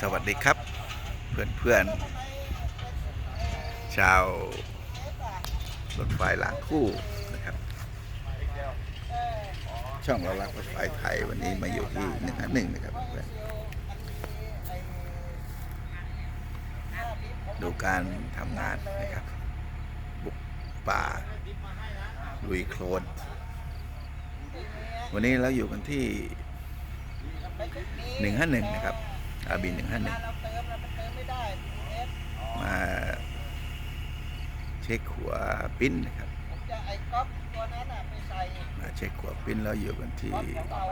สวัสดีครับ เพื่อนๆ ชาวรถไฟหลังคู่นะครับ ช่องเรารักรถไฟไทยวันนี้มาอยู่ที่หนึ่งหนึ่งนะครับเพื่อนดูการทำงานนะครับ บุกป่าลุยโคลนวันนี้เราอยู่กันที่หนึ่งห้าหนึ่งนะครับ อาบินหนึ่งห้าหนึ่งเราเติมแล้วมันเติมไม่ได้เอสมาเช็คหัวปิ้นนะครับผมจะไอ้ก๊อปตัวนั้นอะไปใส่มาเช็คหัวปิ้นแล้วอยู่กันที่ก๊อปของเรา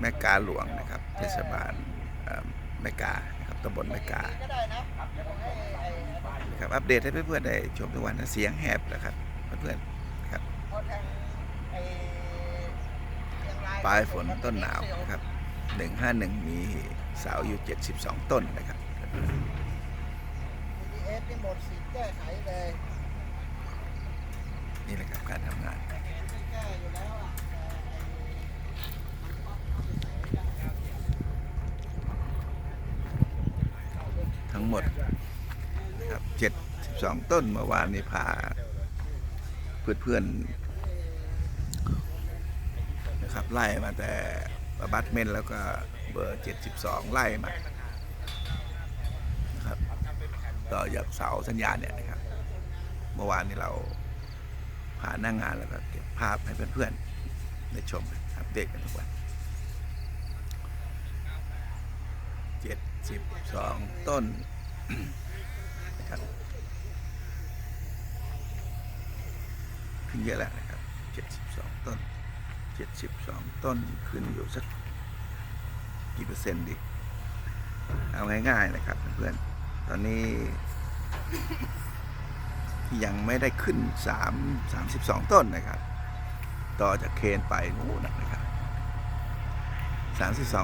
แม่กาหลวงนะครับ เทศบาลเอ่อแม่กานะครับตำบลแม่กาก็ได้นะให้ไอ้นะครับอัปเดตให้เพื่อนๆได้ชมทุกวันนะเสียงแหบนะครับเพื่อนๆนะครับเพราะทางไอ้เชียงรปลายฝนต้นหนาวนะครับ 151 มีเสาอยู่ 72 ต้นนะครับเอสนี่หมดสิทธิ์แก้ไขเลยนี่แหละครับการทำงานไม่แก้อยู่แล้วอะแต่ไอ้ทั้งหมดนะครับ72 ต้นเมื่อวานนี้พาเพื่อนๆนะครับไล่มาแต่ อบัตเมนต์แล้วก็เบอร์ 72 ไล่มานะครับต่อจากเสาสัญญาณเนี่ยนะครับ เมื่อวานนี้เราพาหน้างงานแล้วก็เก็บภาพให้เพื่อนๆได้ชมอัปเดตกันทุกวัน72 ต้นนะครับขึ้นเยอะแล้วนะครับ72 ต้น 72ต้นขึ้นอยู่สักกี่เปอร์เซ็นต์ดี เอาง่ายๆนะครับเพื่อนตอนนี้ ยังไม่ได้ขึ้น3 32ต้นนะครับ ต่อจากเคนไปนู่นนะครับ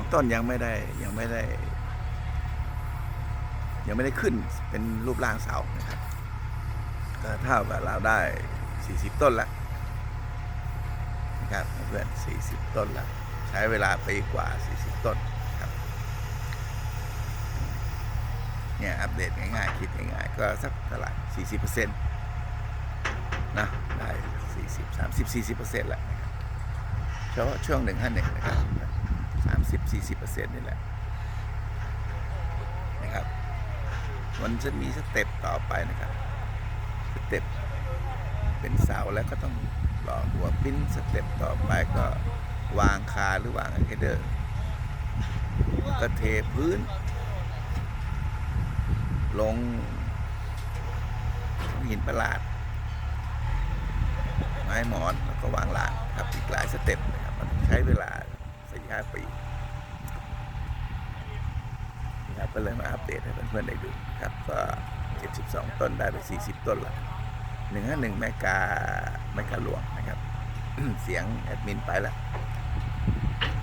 32ต้นยังไม่ได้ยังไม่ได้ ยังไม่ได้ขึ้นเป็นรูปร่างเสานะครับก็เท่ากับเราได้40ต้นล้ว นะครับเพื่อน40 ต้นแล้วใช้เวลาไปกว่า 40 ต้นครับเนี่ยอัปเดตง่ายๆ คิดง่ายๆ ก็สักเท่าไหร่40เปอร์เซ็นต์นะได้ 40 30 40เปอร์เซ็นต์แหละนะครับเฉพาะช่วง 151 นะครับ 30 40เปอร์เซ็นต์นี่แหละนะครับมันจะมีสเต็ปต่อไปนะครับสเต็ปเป็นเสาแล้วก็ต้อง หล่อหัวปิ้นสเต็ปต่อไปก็วางคาหรือวางเฮดเดอร์ก็เทพื้น ลงหินประหลาด ไม้หมอนแล้วก็วางหลานครับอีกหลายสเต็ปนะครับมันใช้เวลาสี่ห้าปีนะครับก็เลยมาอัปเดตให้เพื่อนๆได้ดูครับก็ 72 ต้นได้ไป 40 ต้นละ 151แมกาแมกาหลวงนะครับ เสียงแอดมินไปแล้ว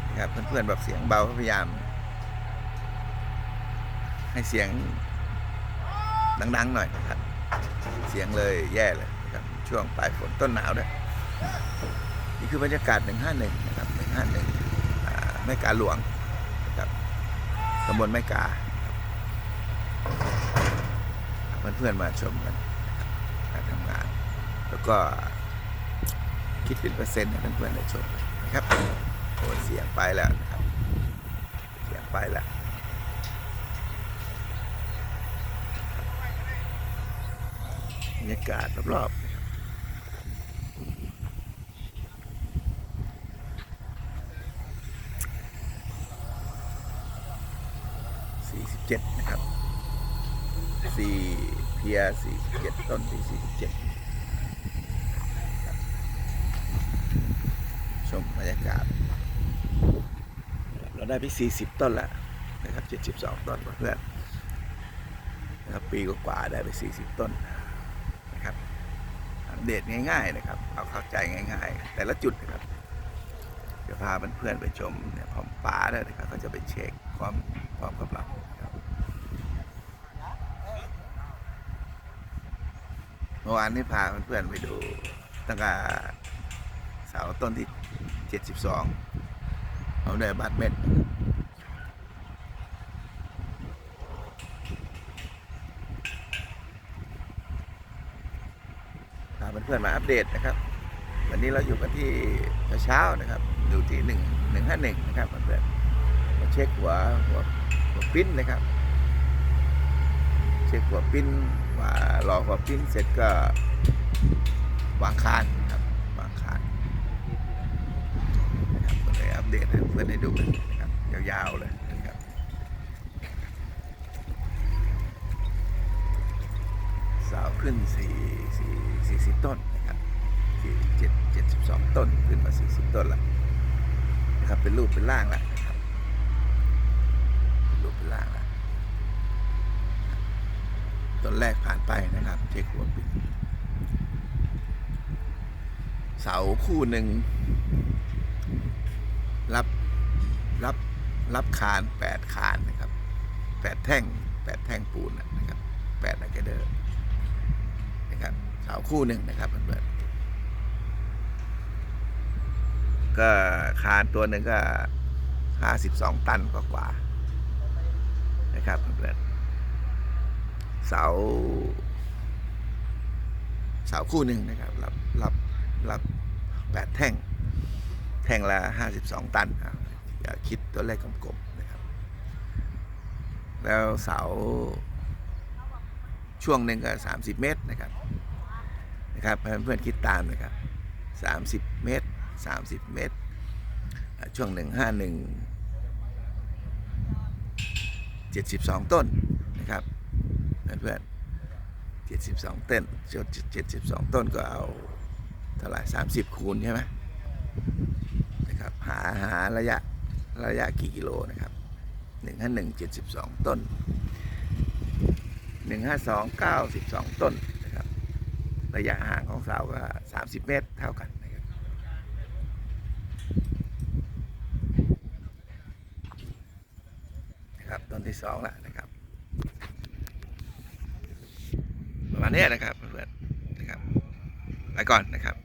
นะครับเพื่อนๆแบบเสียงเบาพยายาม ให้เสียงดังๆหน่อยนะครับ เสียงเลยแย่เลยนะครับช่วงปลายฝนต้นหนาวด้วยนี่คือบรรยากาศ 151 นะครับ 151อ่าแม่กาหลวงนะครับตำบลแม่กาเพื่อนๆมาชมกันการทำงาน แล้วก็คิดเป็นเปอร์เซ็นต์ให้เพื่อนๆได้ชมนะครับโอ้เสียงไปแล้วนะครับ เสียงไปแล้วบรรยากาศรอบๆ47 นะครับ4เพีย47 ต้น 447 ชมบรรยากาศ เราได้ไปสี่สิบต้นแล้วนะครับเจ็ดสิบสองต้นเพื่อนนะครับปีกว่าได้ไปสี่สิบต้นนะครับอัปเดตง่าย ๆนะครับ เอาเข้าใจง่าย ๆ แต่ละจุดนะครับจะพาเพื่อนๆไปชมเนี่ยพร้อมป้าด้วยนะครับเขาจะไปเช็คความความกับเราเมื่อวานนี้พาเพื่อนๆไปดูตั้งแต่เสาต้นที่ เจ็องเอาได้บาทเม็ดพาเพื่อนมาอัปเดตนะครับ วันนี้เราอยู่กันที่เช้านะครับอยู่ที่หนึ่งหนึ่งห้าหนึ่งนะครับเพื่อนมาเช็คหัวหัวหัวปิ้นนะครับ เช็คหัวปิ้นว่ารอหัวปิ้นเสร็จก็วางคาน เลยอัปเดตให้เพื่อนได้ดูกันนะครับยาวๆเลยนะครับเสาวขึ้นสี่สี่สี่สิบต้นนะครับสี่เจ็ดเจ็ดสิบสองต้นขึ้นมาสี่สิบต้นล้วนะครับเป็นรูปเป็นร่างแล้วนะครับเป็นรูปเป็นร่างล้วต้นแรกผ่านไปนะครับเช็คหัวปิดเสาคู่หนึ่ง รับรับรับคานแปดคานนะครับแปดแท่งแปดแท่งปูนนะครับแปดอะเกเดอร์นะครับเสาคู่หนึ่งนะครับเพื่อนๆก็คานตัวหนึ่งก็ห้าสิบสองตันกว่าๆนะครับเพื่อนๆเสาเสาคู่หนึ่งนะครับรับรับรับแปดแท่ง แท่งละห้าสิบสองตันอย่าคิดตัวเลขกลมๆนะครับ แล้วเสาช่วงหนึ่งก็สามสิบเมตรนะครับนะครับให้เพื่อนๆคิดตามนะครับสามสิบเมตรสามสิบเมตร ช่วงหนึ่งห้าหนึ่งเจ็ดสิบสองต้นนะครับเพื่อนๆเจ็ดสิบสองต้นเจ็ดสิบสองต้นก็เอาเท่าไหร่สามสิบคูณใช่ไหม หาหาระยะระยะกี่กิโลนะครับหนึ่งห้าหนึ่งเจ็ดสิบสองต้นหนึ่งห้าสองเก้าสิบสองต้นนะครับ ระยะห่างของเสาก็สามสิบเมตรเท่ากันนะครับนะครับ ต้นที่สองแล้วนะครับ ประมาณนี้นะครับเพื่อนๆนะครับ ไปก่อนนะครับ